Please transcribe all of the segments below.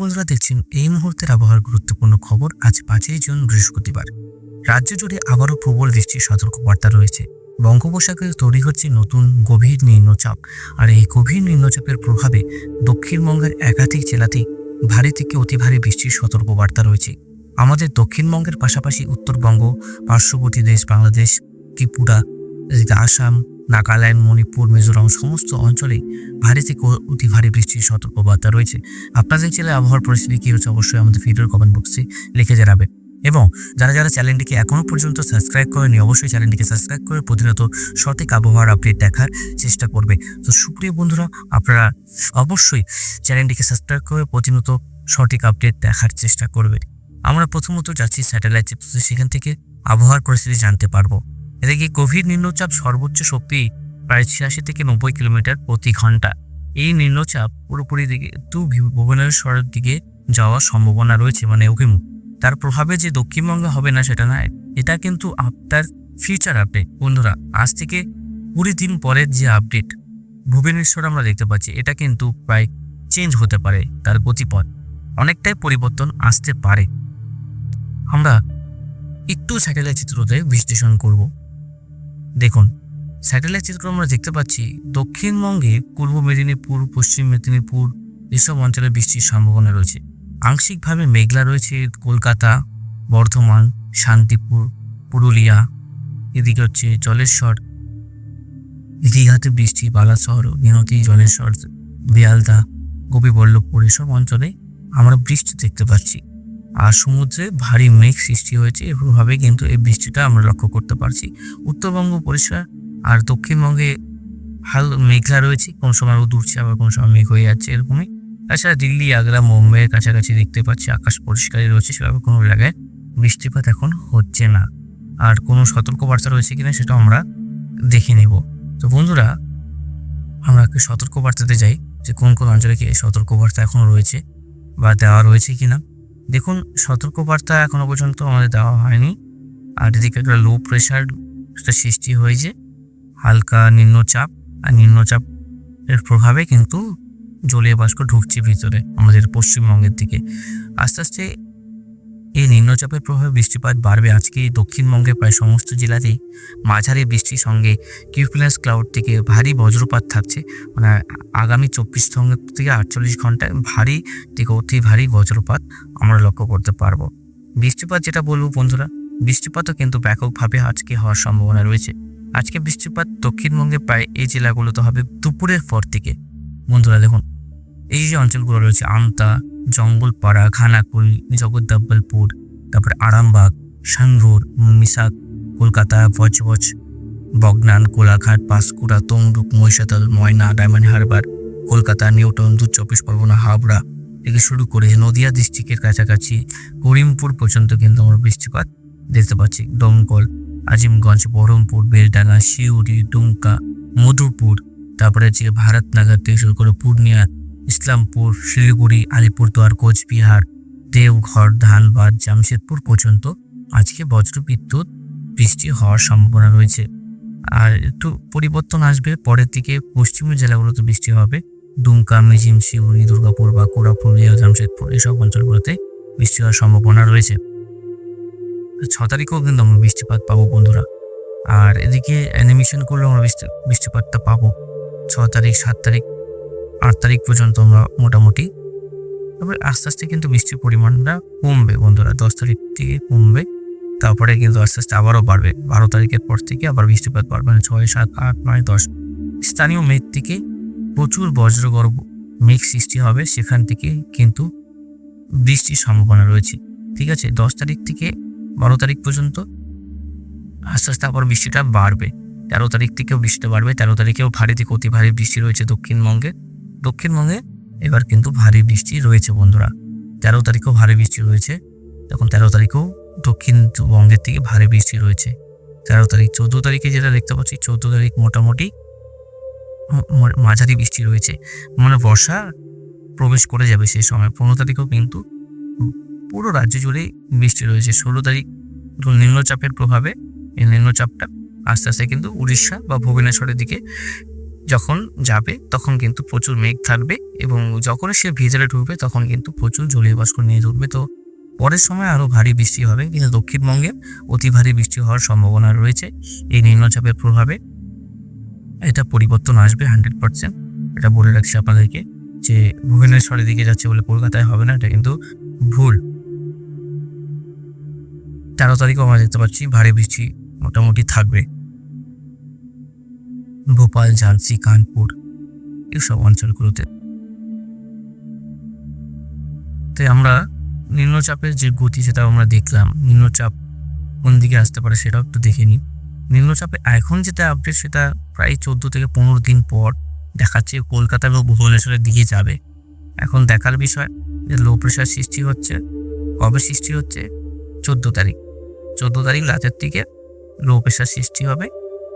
বন্ধুরা দেখছেন এই মুহূর্তের আবহাওয়ার গুরুত্বপূর্ণ খবর আজ পাঁচই জুন বৃহস্পতিবার। রাজ্য জুড়ে আবারও প্রবল বৃষ্টির সতর্কবার্তা রয়েছে। বঙ্গোপসাগরে তৈরি হচ্ছে নতুন গভীর নিম্নচাপ। আর এই গভীর নিম্নচাপের প্রভাবে দক্ষিণবঙ্গের একাধিক জেলাতেই ভারী থেকে অতি ভারী বৃষ্টির সতর্কবার্তা রয়েছে। আমাদের দক্ষিণবঙ্গের পাশাপাশি উত্তরবঙ্গ, পার্শ্ববর্তী দেশ বাংলাদেশ, ত্রিপুরা, আসাম নাগাল্যান্ড, মণিপুর, মিজোরাম সমস্ত অঞ্চলে ভারী থেকে অতি ভারী বৃষ্টির সতর্কবার্তা রয়েছে। আপনাদের জেলায় আবহাওয়ার পরিস্থিতি কী হচ্ছে অবশ্যই আমাদের ভিডিওর কমেন্ট বক্সে লিখে জানাবে এবং যারা যারা চ্যানেলটিকে এখনও পর্যন্ত সাবস্ক্রাইব করেনি অবশ্যই চ্যানেলটিকে সাবস্ক্রাইব করে প্রতিনিয়ত সঠিক আবহাওয়ার আপডেট দেখার চেষ্টা করবে। তো সুপ্রিয় বন্ধুরা, আপনারা অবশ্যই চ্যানেলটিকে সাবস্ক্রাইব করে প্রতিনিয়ত সঠিক আপডেট দেখার চেষ্টা করবে আমরা প্রথমত যাচ্ছি স্যাটেলাইট চিত্রতে সেখান থেকে আবহাওয়ার পরিস্থিতি জানতে পারব। এদিকে গভীর নিম্নচাপ সর্বোচ্চ শক্তি প্রায় ছিয়াশি থেকে নব্বই কিলোমিটার প্রতি ঘণ্টা। এই নিম্নচাপ পুরোপুরি দিকে একটু ভুবনেশ্বরের দিকে যাওয়ার সম্ভাবনা রয়েছে মানে অভিমুখ। তার প্রভাবে যে দক্ষিণবঙ্গে হবে না সেটা নয়, এটা কিন্তু আপনার ফিউচার আপডেট বন্ধুরা, আজ থেকে কুড়ি দিন পরের যে আপডেট ভুবনেশ্বর আমরা দেখতে পাচ্ছি, এটা কিন্তু প্রায় চেঞ্জ হতে পারে তার গতিপথ। অনেকটাই পরিবর্তন আসতে পারে। আমরা একটু স্যাটেলাইট চিত্রতে বিশ্লেষণ করব। দেখুন স্যাটেলাইট চিত্র আমরা দেখতে পাচ্ছি দক্ষিণবঙ্গে, পূর্ব মেদিনীপুর, পশ্চিম মেদিনীপুর এসব অঞ্চলে বৃষ্টির সম্ভাবনা রয়েছে। আংশিকভাবে মেঘলা রয়েছে কলকাতা, বর্ধমান, শান্তিপুর, পুরুলিয়া, এদিকে হচ্ছে জলেশ্বর, দীঘাতে বৃষ্টি বালাশহর নিহতি, জলেশ্বর বেয়ালদা গোপীবল্লভপুর, এসব অঞ্চলে আমরা বৃষ্টি দেখতে পাচ্ছি। আর সমুদ্রে ভারী মেঘ সৃষ্টি হয়েছে এর প্রভাবে কিন্তু এই বৃষ্টিটা আমরা লক্ষ্য করতে পারছি। উত্তরবঙ্গ পরিষ্কার আর দক্ষিণবঙ্গে হাল মেঘলা রয়েছে, কোন সময় রোদ উঠছে আবার কোন সময় মেঘ হয়ে যাচ্ছে এরকমই। তাছাড়া দিল্লি, আগ্রা, মুম্বাইয়ের কাছাকাছি দেখতে পাচ্ছি, আকাশ পরিষ্কারই রয়েছে, সেভাবে কোনো জায়গায় বৃষ্টিপাত এখন হচ্ছে না। আর কোনো সতর্কবার্তা রয়েছে কিনা সেটা আমরা দেখে নেব। তো বন্ধুরা, আমরা একটু সতর্কবার্তাতে যাই যে কোন কোন অঞ্চলে কি সতর্কবার্তা এখনও রয়েছে বা দেওয়া রয়েছে কিনা। দেখুন, সতর্কবার্তা এখনও পর্যন্ত আমাদের দেওয়া হয়নি। আর এদিকে একটা লো প্রেশার সৃষ্টি হয়েছে। হালকা নিম্নচাপ, আর নিম্নচাপ এর প্রভাবে কিন্তু জলীয় বাষ্প ঢুকছে ভিতরে আমাদের পশ্চিমবঙ্গের দিকে। আস্তে আস্তে এই নিম্নচাপের প্রভাবে বৃষ্টিপাত বাড়বে। আজকে দক্ষিণবঙ্গের প্রায় সমস্ত জেলাতেই মাঝারি বৃষ্টির সঙ্গে কিউপ্লেন্স ক্লাউড থেকে ভারী বজ্রপাত থাকছে। মানে আগামী চব্বিশ থেকে আটচল্লিশ ঘন্টায় ভারী থেকে অতি ভারী বজ্রপাত আমরা লক্ষ্য করতে পারব। বৃষ্টিপাত যেটা বলব বন্ধুরা, বৃষ্টিপাতও কিন্তু ব্যাপকভাবে আজকে হওয়ার সম্ভাবনা রয়েছে। আজকে বৃষ্টিপাত দক্ষিণবঙ্গে প্রায় এই জেলাগুলোতে হবে দুপুরের পর থেকে। বন্ধুরা দেখুন, এই যে অঞ্চলগুলো রয়েছে, আমতা জঙ্গলপাড়া খানাকুল জগদ্দব্বলপুর তারপরে আরামবাগ, সাংরুর মিসাক Kolkata, Budge Budge, Bagnan, Kolaghat, Panskura, Tamluk, Mahishadal, Moyna, Diamond Harbour, Kolkata new town দু চব্বিশ পরগনা, হাবড়া থেকে শুরু করে নদিয়া ডিস্ট্রিক্টের কাছাকাছি করিমপুর পর্যন্ত কিন্তু আমরা বৃষ্টিপাত দেখতে পাচ্ছি। দমকল, আজিমগঞ্জ, বহরমপুর, বেলডাঙ্গা শিউরি ডুমকা মধুপুর, তারপরে হচ্ছে ভারতনগর থেকে শুরু করে পূর্ণিয়া ইসলামপুর, শিলিগুড়ি, আলিপুরদুয়ার, কোচবিহার, দেওঘর, ধানবাদ, জামশেদপুর পর্যন্ত আজকে বজ্র বিদ্যুৎ, বৃষ্টি হওয়ার সম্ভাবনা রয়েছে। আর একটু পরিবর্তন আসবে, পরের দিকে পশ্চিমের জেলাগুলোতে বৃষ্টি হবে। দুমকা মিজিম শিউরি, দুর্গাপুর বাঁকুড়া পুরুলিয়া জামশেদপুর এসব অঞ্চলগুলোতে বৃষ্টি হওয়ার সম্ভাবনা রয়েছে। ছ তারিখেও কিন্তু আমরা বৃষ্টিপাত পাবো বন্ধুরা। আর এদিকে অ্যানিমেশন করলেও আমরা বৃষ্টি বৃষ্টিপাতটা পাবো। ছ তারিখ, সাত তারিখ আট তারিখ পর্যন্ত আমরা মোটামুটি, তারপরে আস্তে আস্তে কিন্তু বৃষ্টির পরিমাণটা কমবে বন্ধুরা, দশ তারিখ থেকে কমবে। তারপরে কিন্তু আস্তে আস্তে আবারও বাড়বে, বারো তারিখের পর থেকে আবার বৃষ্টিপাত বাড়বে মানে ছয়, সাত, আট, নয়, দশ। স্থানীয় মেঘ থেকে প্রচুর বজ্রগর্ভ মেঘ সৃষ্টি হবে সেখান থেকে কিন্তু বৃষ্টির সম্ভাবনা রয়েছে, ঠিক আছে? দশ তারিখ থেকে বারো তারিখ পর্যন্ত আস্তে আস্তে আবার বৃষ্টিটা বাড়বে। তেরো তারিখ থেকেও বৃষ্টিটা বাড়বে, তেরো তারিখেও ভারী থেকে অতি ভারী বৃষ্টি রয়েছে দক্ষিণবঙ্গে। দক্ষিণবঙ্গে এবার কিন্তু ভারী বৃষ্টি রয়েছে বন্ধুরা। তেরো তারিখেও ভারী বৃষ্টি রয়েছে। তখন তেরো তারিখেও দক্ষিণবঙ্গের থেকে ভারী বৃষ্টি রয়েছে। তেরো তারিখ, চৌদ্দ তারিখে যেটা দেখতে পাচ্ছি, চৌদ্দ তারিখ মোটামুটি মাঝারি বৃষ্টি রয়েছে। মানে বর্ষা প্রবেশ করে যাবে সেই সময়। পনেরো তারিখেও কিন্তু পুরো রাজ্য জুড়েই বৃষ্টি রয়েছে। ষোলো তারিখ নিম্নচাপের প্রভাবে এই নিম্নচাপটা আস্তে আস্তে কিন্তু উড়িষ্যা বা ভুবনেশ্বরের দিকে যখন যাবে, তখন কিন্তু প্রচুর মেঘ থাকবে এবং যখন সে ভিতরে ঢুকবে, তখন কিন্তু প্রচুর জলীয় বাষ্প নিয়ে ঢুকবে। তো পরের সময় আরও ভারী বৃষ্টি হবে, কিন্তু দক্ষিণবঙ্গে অতি ভারী বৃষ্টি হওয়ার সম্ভাবনা রয়েছে। এই নিম্নচাপের প্রভাবে এটা পরিবর্তন আসবে হান্ড্রেড পার্সেন্ট। এটা বলে রাখছি আপনাদেরকে যে ভুবনেশ্বরের দিকে যাচ্ছে বলে কলকাতায় হবে না, এটা কিন্তু ভুল। তেরো তারিখও আমরা দেখতে পাচ্ছি ভারী বৃষ্টি মোটামুটি থাকবে। ভোপাল ঝালসি কানপুর, এসব অঞ্চলগুলোতে। তাই আমরা নিম্নচাপের যে গতি সেটা আমরা দেখলাম। নিম্নচাপ কোন দিকে আসতে পারে সেটাও একটু দেখে নিই। নিম্নচাপে এখন যেটা আপডেট সেটা প্রায় চোদ্দ থেকে পনেরো দিন পর দেখাচ্ছে কলকাতা এবং ভুবনেশ্বরের দিকে যাবে। এখন দেখার বিষয় যে লো প্রেশার সৃষ্টি হচ্ছে, কবে সৃষ্টি হচ্ছে? চোদ্দ তারিখ। চোদ্দ তারিখ রাতের দিকে লো প্রেশার সৃষ্টি হবে।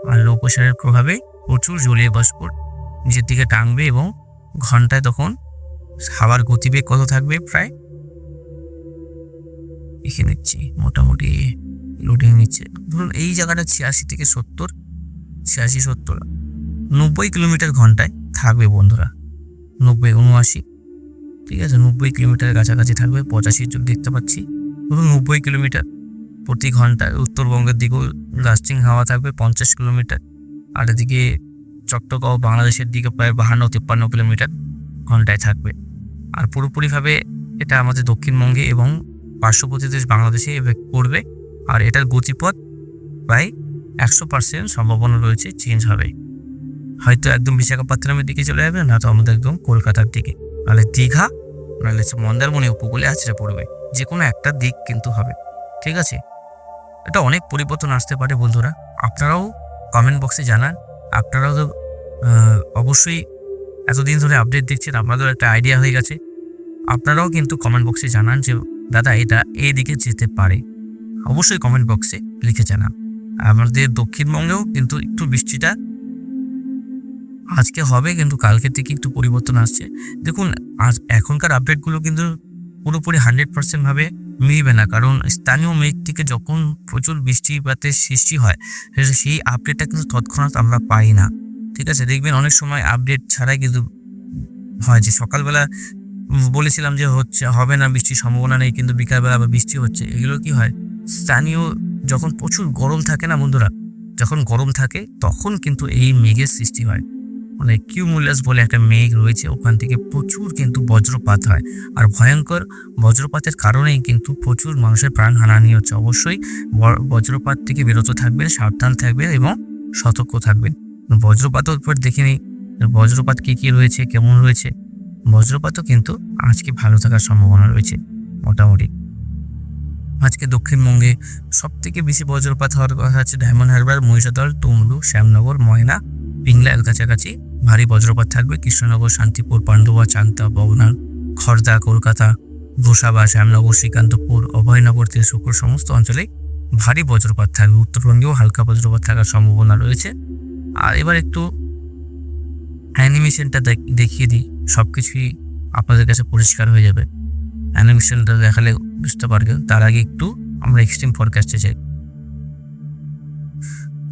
আর লো প্রেশারের প্রভাবে প্রচুর জলীয় বাষ্প নিচের দিকে টাঙবে এবং ঘন্টায় তখন হাওয়ার গতিবেগ কত থাকবে প্রায়? লিখে নিচ্ছি, মোটামুটি লোডিং নিচ্ছে। ধরুন এই জায়গাটা ছিয়াশি থেকে সত্তর, ছিয়াশি সত্তর, নব্বই কিলোমিটার ঘন্টায় থাকবে বন্ধুরা, নব্বই, উনআশি, ঠিক আছে, নব্বই কিলোমিটার কাছাকাছি থাকবে, পঁচাশি দেখতে পাচ্ছি। ধরুন নব্বই কিলোমিটার প্রতি ঘন্টায় উত্তরবঙ্গের দিকেও লাস্টিং হাওয়া থাকবে পঞ্চাশ কিলোমিটার। আর এদিকে চট্টগাঁও বাংলাদেশের দিকে প্রায় বাহান্ন, তিপ্পান্ন কিলোমিটার ঘন্টায় থাকবে। আর পুরোপুরিভাবে এটা আমাদের দক্ষিণবঙ্গে এবং পার্শ্ববর্তী দেশ বাংলাদেশে এফেক্ট করবে আর এটার গতিপথ প্রায় একশো পার্সেন্ট সম্ভাবনা রয়েছে চেঞ্জ হবে। হয়তো একদম বিশাখাপত্তনমের দিকে চলে যাবে না তো আমাদের একদম কলকাতার দিকে। নাহলে দীঘা, নাহলে মন্দারমণি উপকূলে আছড়ে পড়বে। যে কোনো একটা দিক কিন্তু হবে। ঠিক আছে? এটা অনেক পরিবর্তন আসতে পারে বন্ধুরা। আপনারাও কমেন্ট বক্সে জানান। আপনারাও তো অবশ্যই এতদিন ধরে আপডেট দেখছেন আপনাদের একটা আইডিয়া হয়ে গেছে। আপনারাও কিন্তু কমেন্ট বক্সে জানান যে, দাদা, এটা এই দিকে যেতে পারে। অবশ্যই কমেন্ট বক্সে লিখে জানান। আমাদের দক্ষিণবঙ্গেও কিন্তু একটু বৃষ্টিটা আজকে হবে, কিন্তু কালকের থেকে একটু পরিবর্তন আসছে। দেখুন, আজ এখনকার আপডেটগুলো কিন্তু পুরোপুরি হান্ড্রেড পার্সেন্ট ভাবে মিলবে না। কারণ স্থানীয় মেঘ থেকে যখন প্রচুর বৃষ্টিপাতের সৃষ্টি হয়, সেই আপডেটটা কিন্তু তৎক্ষণাৎ আমরা পাই না। ঠিক আছে? দেখবেন অনেক সময় আপডেট ছাড়াই কিন্তু হয় যে সকালবেলা বলেছিলাম যে হচ্ছে, হবে না বৃষ্টির সম্ভাবনা নেই, কিন্তু বিকালবেলা আবার বৃষ্টি হচ্ছে। এগুলো কি হয়? স্থানীয় যখন প্রচুর গরম থাকে না বন্ধুরা, যখন গরম থাকে, তখন কিন্তু এই মেঘের সৃষ্টি হয়। মানে কিউমুলাস বলে একটা মেঘ রয়েছে, ওখান থেকে প্রচুর কিন্তু বজ্রপাত হয়। আর ভয়ঙ্কর বজ্রপাতের কারণেই কিন্তু প্রচুর মানুষের প্রাণ হানানি হচ্ছে। অবশ্যই বজ্রপাত থেকে বিরত থাকবেন, সাবধান থাকবেন এবং সতর্ক থাকবেন। বজ্রপাতের উপর দেখে নিই বজ্রপাত কী কী রয়েছে, কেমন রয়েছে। বজ্রপাতও কিন্তু আজকে ভালো থাকার সম্ভাবনা রয়েছে, মোটামুটি। আজকে দক্ষিণবঙ্গে সব থেকে বেশি বজ্রপাত হওয়ার কথা হচ্ছে ডায়মন্ড হারবার, মহিষাদল তমলু শ্যামনগর, ময়না পিংলা এর কাছাকাছি ভারী বজ্রপাত থাকবে। কৃষ্ণনগর, শান্তিপুর, পান্ডুয়া, চান্তা বগনার খড়দা কলকাতা, গোসাবা, শ্যামনগর, শ্রীকান্তপুর, অভয়নগর তেজপুর সমস্ত অঞ্চলে ভারী বজ্রপাত থাকবে। উত্তরবঙ্গেও হালকা বজ্রপাত থাকার সম্ভাবনা রয়েছে। আর এবার একটু অ্যানিমেশনটা দেখ- দেখিয়ে দিই। সব কিছুই আপনাদের কাছে পরিষ্কার হয়ে যাবে। অ্যানিমেশনটা দেখালে বুঝতে পারবেন। তার আগে একটু আমরা এক্সট্রিম ফরকাস্টে যাই।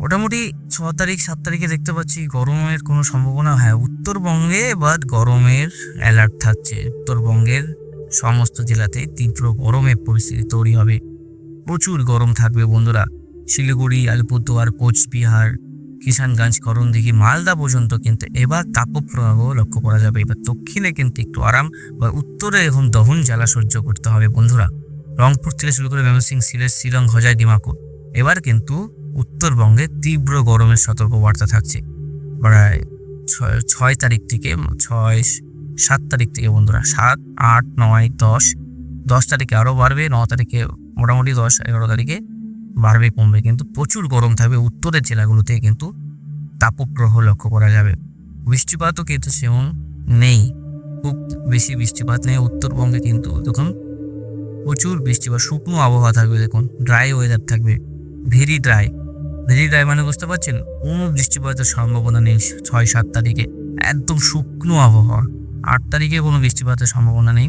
মোটামুটি ছ তারিখ, সাত তারিখে দেখতে পাচ্ছি গরমের কোনো সম্ভাবনা হ্যাঁ উত্তরবঙ্গে বাট গরমের অ্যালার্ট থাকছে। উত্তরবঙ্গের সমস্ত জেলাতে তীব্র গরমের পরিস্থিতি তৈরি হবে। প্রচুর গরম থাকবে বন্ধুরা। শিলিগুড়ি, আলিপুরদুয়ার, কোচবিহার, কিষানগঞ্জ, করণদিঘি, মালদা পর্যন্ত কিন্তু এবার তাপপ্রবাহ লক্ষ্য করা যাবে। এবার দক্ষিণে কিন্তু একটু আরাম বা উত্তরে এখন দহন জ্বালা সহ্য করতে হবে বন্ধুরা। রংপুর থেকে শুরু করে ময়মনসিংহ, সিলেট, শিলং হজাই ডিমাপুর। এবার কিন্তু উত্তরবঙ্গে তীব্র গরমের সতর্কবার্তা থাকছে। প্রায় ছয় ছয় তারিখ থেকে, ছয়, সাত তারিখ থেকে বন্ধুরা, সাত, আট, নয়, দশ দশ তারিখে আরও বাড়বে, ন তারিখে মোটামুটি দশ, এগারো তারিখে বাড়বে, কমবে। কিন্তু প্রচুর গরম থাকবে উত্তরের জেলাগুলোতে কিন্তু তাপপ্রবাহ লক্ষ্য করা যাবে। বৃষ্টিপাতও কিন্তু সেমন নেই। খুব বেশি বৃষ্টিপাত নেই। উত্তরবঙ্গে কিন্তু দেখুন, প্রচুর বৃষ্টিপাত, শুকনো আবহাওয়া থাকবে দেখুন ড্রাই ওয়েদার থাকবে ভেরি ড্রাই ভেরি ড্রাই মানে বুঝতে পারছেন? কোনো বৃষ্টিপাতের সম্ভাবনা নেই ছয়, সাত তারিখে। একদম শুকনো আবহাওয়া। আট তারিখে কোনো বৃষ্টিপাতের সম্ভাবনা নেই।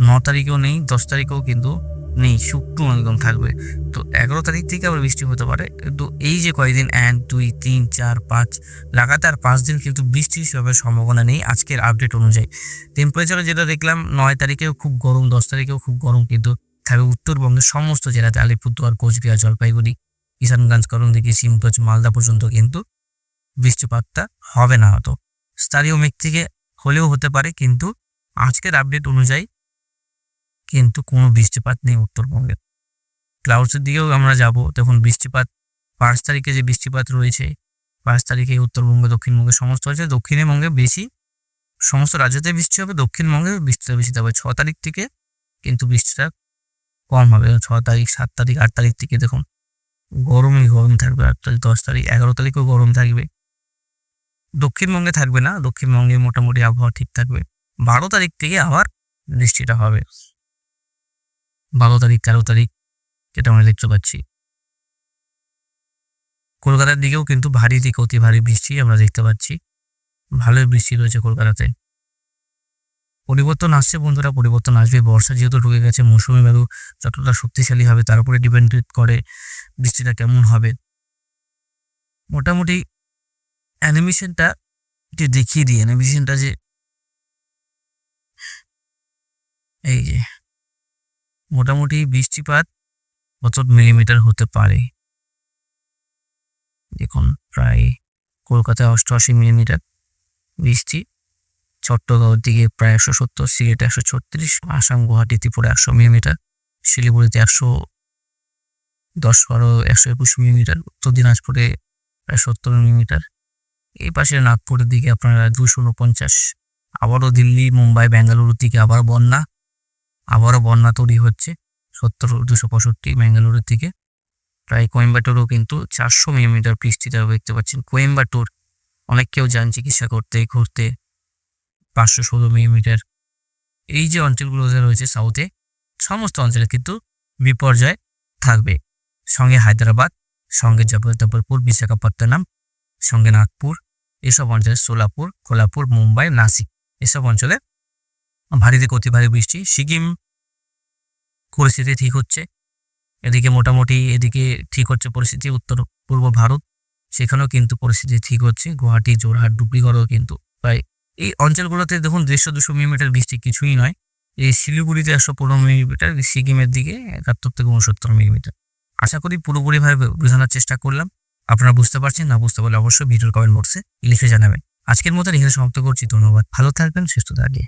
ন তারিখেও নেই, দশ তারিখেও কিন্তু নেই, শুকনো একদম থাকবে। তো এগারো তারিখ থেকে আবার বৃষ্টি হতে পারে। কিন্তু এই যে কয়েকদিন এক, দুই, তিন, চার, পাঁচ, লাগাতার পাঁচ দিন কিন্তু বৃষ্টি সেভাবে সম্ভাবনা নেই আজকের আপডেট অনুযায়ী। টেম্পারেচারে যেটা দেখলাম, নয় তারিখেও খুব গরম, দশ তারিখেও খুব গরম কিন্তু থাকবে। উত্তরবঙ্গের সমস্ত জেলাতে আলিপুরদুয়ার, কোচবিহার, জলপাইগুড়ি। কিষানগঞ্জ করণদিঘি সিমগঞ্জ মালদা পর্যন্ত কিন্তু বৃষ্টিপাতটা হবে না হয়তো স্থানীয় মেঘ থেকে হলেও হতে পারে, কিন্তু আজকের আপডেট অনুযায়ী কিন্তু কোনো বৃষ্টিপাত নেই উত্তরবঙ্গে। ক্লাউডসের দিকেও আমরা যাব তখন বৃষ্টিপাত পাঁচ তারিখে যে বৃষ্টিপাত রয়েছে, পাঁচ তারিখে উত্তরবঙ্গে, দক্ষিণবঙ্গে সমস্ত হয়েছে, দক্ষিণবঙ্গে বেশি, সমস্ত রাজ্যতে বৃষ্টি হবে, দক্ষিণবঙ্গে বৃষ্টিটা বেশি তবে ছ তারিখ থেকে কিন্তু বৃষ্টিটা কম হবে, ছ তারিখ, সাত তারিখ, আট তারিখ থেকে দেখুন গরমই গরম থাকবে আট তারিখ দশ তারিখ, এগারো তারিখও গরম থাকবে। দক্ষিণবঙ্গে থাকবে না, দক্ষিণবঙ্গে মোটামুটি আবহাওয়া ঠিক থাকবে। বারো তারিখ থেকে আবার বৃষ্টিটা হবে। বারো তারিখ, তেরো তারিখ, যেটা আমরা দেখতে পাচ্ছি। কলকাতার দিকেও কিন্তু ভারী থেকে অতি ভারী বৃষ্টি আমরা দেখতে পাচ্ছি। ভালোই বৃষ্টি রয়েছে কলকাতাতে। পরিবর্তন আসছে বন্ধুরা, পরিবর্তন আসবে। বর্ষা যেহেতু ঢুকে গেছে, মৌসুমি বায়ু যতটা শক্তিশালী হবে, তার উপরে ডিপেন্ড করে বৃষ্টিটা কেমন হবে। মোটামুটি অ্যানিমেশনটা যে দেখিয়ে দিই। অ্যানিমেশনটা যে এই যে, মোটামুটি বৃষ্টিপাত কত মিলিমিটার হতে পারে? দেখুন, প্রায় কলকাতায় অষ্টআশি মিলিমিটার বৃষ্টি। চট্টগ্রামের দিকে প্রায় একশো সত্তর, সিলেটে একশো ছত্রিশ, আসাম, গুয়াহাটি, ত্রিপুরা একশো মিলিমিটার, শিলিগুড়িতে একশো দশ, বারো, একশো একুশ মিলিমিটার, উত্তর দিনাজপুরে প্রায় সত্তর মিলিমিটার। এই পাশে নাগপুরের দিকে আপনারা দুশো উনপঞ্চাশ, আবারও দিল্লি, মুম্বাই বেঙ্গালুরুর দিকে আবার বন্যা, আবারও বন্যা তৈরি হচ্ছে, সত্তর দুশো পঁয়ষট্টি বেঙ্গালুরুর দিকে। প্রায় কোয়েম্বাটোরও কিন্তু চারশো মিলিমিটার বৃষ্টিটা দেখতে পাচ্ছেন। কোয়েম্বাটোর, অনেক কেউ যান চিকিৎসা করতে, ঘুরতে। পাঁচশো ষোলো মিলিমিটার। এই যে অঞ্চলগুলো রয়েছে সাউথে সমস্ত অঞ্চলে কিন্তু বিপর্যয় থাকবে। সঙ্গে হায়দ্রাবাদ, সঙ্গে জবলপুর বিশাখাপত্তনম, সঙ্গে নাগপুর, এসব অঞ্চলে সোলাপুর, কোলাপুর, মুম্বাই, নাসিক, এসব অঞ্চলে ভারী থেকে অতি ভারী বৃষ্টি। সিকিম পরিস্থিতি ঠিক হচ্ছে। এদিকে মোটামুটি এদিকে ঠিক হচ্ছে পরিস্থিতি উত্তর পূর্ব ভারত। সেখানেও কিন্তু পরিস্থিতি ঠিক হচ্ছে। গুয়াহাটি জোরহাট ডুবলিগড়ও কিন্তু প্রায় এই অঞ্চলগুলোতে দেখুন দেড়শো দুশো মিলিমিটার বৃষ্টি কিছুই নয়। এই শিলিগুড়িতে একশো পনেরো মিলিমিটার, সিকিমের দিকে একাত্তর থেকে উনসত্তর মিলিমিটার। আশা করি পুরোপুরিভাবে বোঝানোর চেষ্টা করলাম। আপনারা বুঝতে পারছেন, না বুঝতে পারলে অবশ্যই ভিডিওর কমেন্ট বক্সে লিখে জানাবেন। আজকের মতো এখানে সমাপ্ত করছি, ধন্যবাদ। ভালো থাকবেন, সুস্থ থাকবে